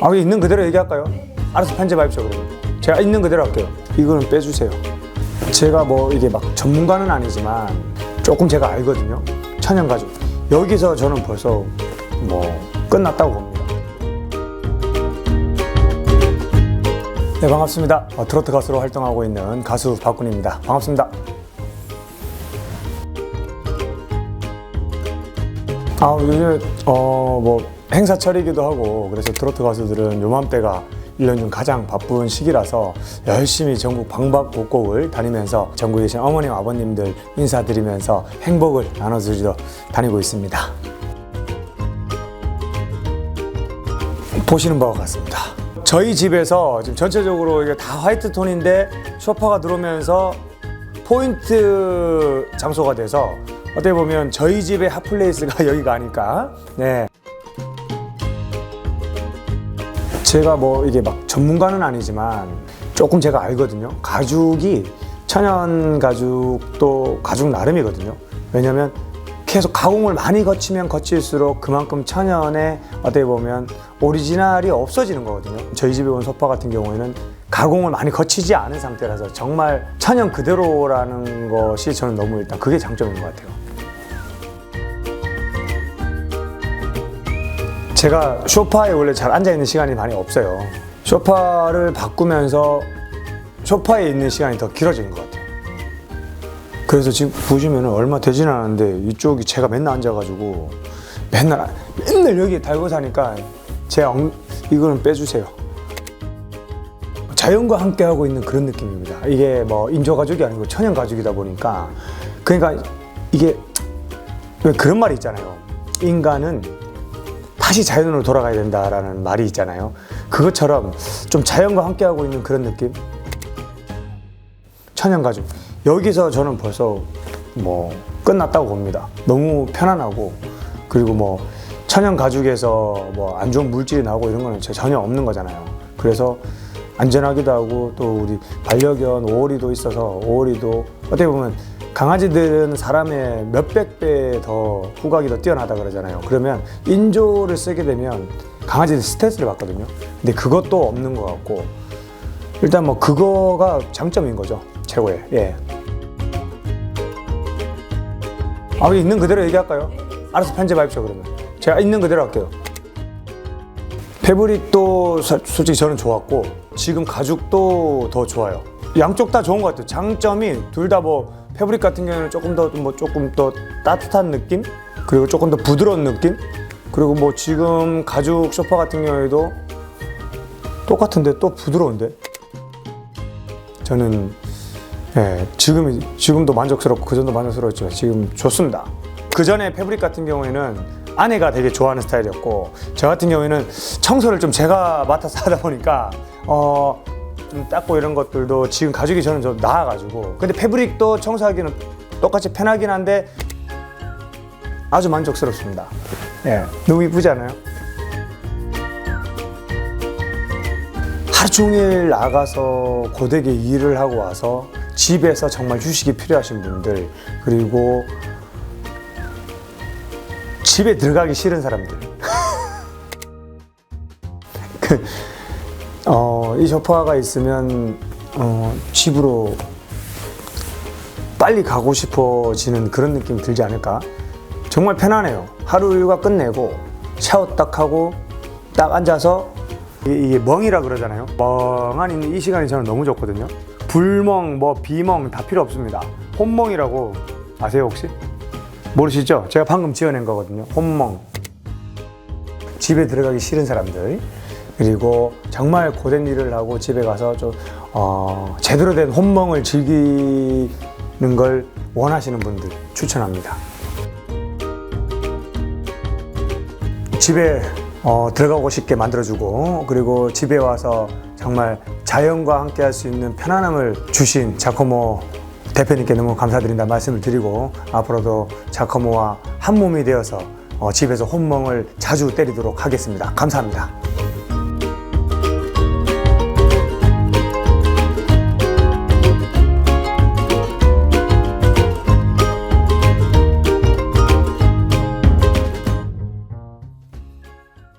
아, 있는 그대로 얘기할까요? 알아서 편집하십시오, 그러면. 제가 있는 그대로 할게요. 이거는 빼주세요. 제가 뭐 이게 막 전문가는 아니지만 조금 제가 알거든요. 천연 가죽. 여기서 저는 벌써 뭐 끝났다고 봅니다. 네, 반갑습니다. 어, 트로트 가수로 활동하고 있는 가수 박군입니다. 반갑습니다. 아, 요즘 어뭐 행사철이기도 하고 그래서 트로트 가수들은 요맘때가 1년 중 가장 바쁜 시기라서 열심히 전국 방방곡곡을 다니면서 전국에 계신 어머님 아버님들 인사드리면서 행복을 나눠드리러 다니고 있습니다. 보시는 바와 같습니다. 저희 집에서 지금 전체적으로 이게 다 화이트 톤인데 소파가 들어오면서 포인트 장소가 돼서 어떻게 보면 저희 집의 핫플레이스가 여기가 아닐까. 네. 제가 뭐 이게 막 전문가는 아니지만 조금 제가 알거든요. 가죽이 천연 가죽도 가죽 나름이거든요. 왜냐면 계속 가공을 많이 거치면 거칠수록 그만큼 천연의 어떻게 보면 오리지널이 없어지는 거거든요. 저희 집에 온 소파 같은 경우에는 가공을 많이 거치지 않은 상태라서 정말 천연 그대로라는 것이 저는 너무 일단 그게 장점인 것 같아요. 제가 소파에 원래 잘 앉아 있는 시간이 많이 없어요. 소파를 바꾸면서 소파에 있는 시간이 더 길어진 것 같아요. 그래서 지금 보시면 얼마 되진 않았는데 이쪽이 제가 맨날 앉아가지고 맨날 맨날 여기 달고 사니까 제 엉, 이거는 빼주세요. 자연과 함께 하고 있는 그런 느낌입니다. 이게 뭐 인조 가죽이 아니고 천연 가죽이다 보니까 그러니까 이게 왜 그런 말이 있잖아요. 인간은 다시 자연으로 돌아가야 된다라는 말이 있잖아요. 그것처럼 좀 자연과 함께 하고 있는 그런 느낌. 천연 가죽. 여기서 저는 벌써 뭐 끝났다고 봅니다. 너무 편안하고 그리고 뭐 천연 가죽에서 뭐 안 좋은 물질이 나오고 이런 거는 전혀 없는 거잖아요. 그래서 안전하기도 하고 또 우리 반려견 오리도 있어서 오리도 어떻게 보면 강아지들은 사람의 몇백 배 더 후각이 더 뛰어나다 그러잖아요. 그러면 인조를 쓰게 되면 강아지들 스트레스를 받거든요. 근데 그것도 없는 것 같고 일단 뭐 그거가 장점인 거죠. 최고의. 예. 아, 있는 그대로 얘기할까요? 알아서 편집하십시오, 그러면. 제가 있는 그대로 할게요. 패브릭도 사- 솔직히 저는 좋았고, 지금 가죽도 더 좋아요. 양쪽 다 좋은 것 같아요. 장점이 둘 다 뭐, 패브릭 같은 경우에는 조금 더, 뭐, 조금 더 따뜻한 느낌? 그리고 조금 더 부드러운 느낌? 그리고 뭐, 지금 가죽 소파 같은 경우에도 똑같은데 또 부드러운데? 저는 예, 지금 지금도 만족스럽고 그 전도 만족스러웠지만 지금 좋습니다. 그 전에 패브릭 같은 경우에는 아내가 되게 좋아하는 스타일이었고 저 같은 경우에는 청소를 좀 제가 맡아서 하다 보니까 어. 좀 닦고 이런 것들도 지금 가죽이 저는 좀 나아가지고 근데 패브릭도 청소하기는 똑같이 편하긴 한데 아주 만족스럽습니다. 예, 너무 이쁘지 않아요? 하루 종일 나가서 고되게 일을 하고 와서 집에서 정말 휴식이 필요하신 분들 그리고 집에 들어가기 싫은 사람들 그, 어, 이 소파가 있으면 어, 집으로 빨리 가고 싶어지는 그런 느낌이 들지 않을까 정말 편하네요 하루 일과 끝내고 샤워 딱 하고 딱 앉아서 이게, 멍이라 그러잖아요. 있는 이 시간이 저는 너무 좋거든요. 불멍, 뭐 비멍 다 필요 없습니다. 혼멍이라고 아세요 혹시? 모르시죠? 제가 방금 지어낸 거거든요. 혼멍. 집에 들어가기 싫은 사람들 그리고 정말 고된 일을 하고 집에 가서 좀 어, 제대로 된 혼멍을 즐기는 걸 원하시는 분들 추천합니다. 집에 어, 들어가고 싶게 만들어주고 그리고 집에 와서 정말 자연과 함께 할 수 있는 편안함을 주신 자코모 대표님께 너무 감사드린다 말씀을 드리고 앞으로도 자코모와 한 몸이 되어서 어, 집에서 혼멍을 자주 때리도록 하겠습니다. 감사합니다.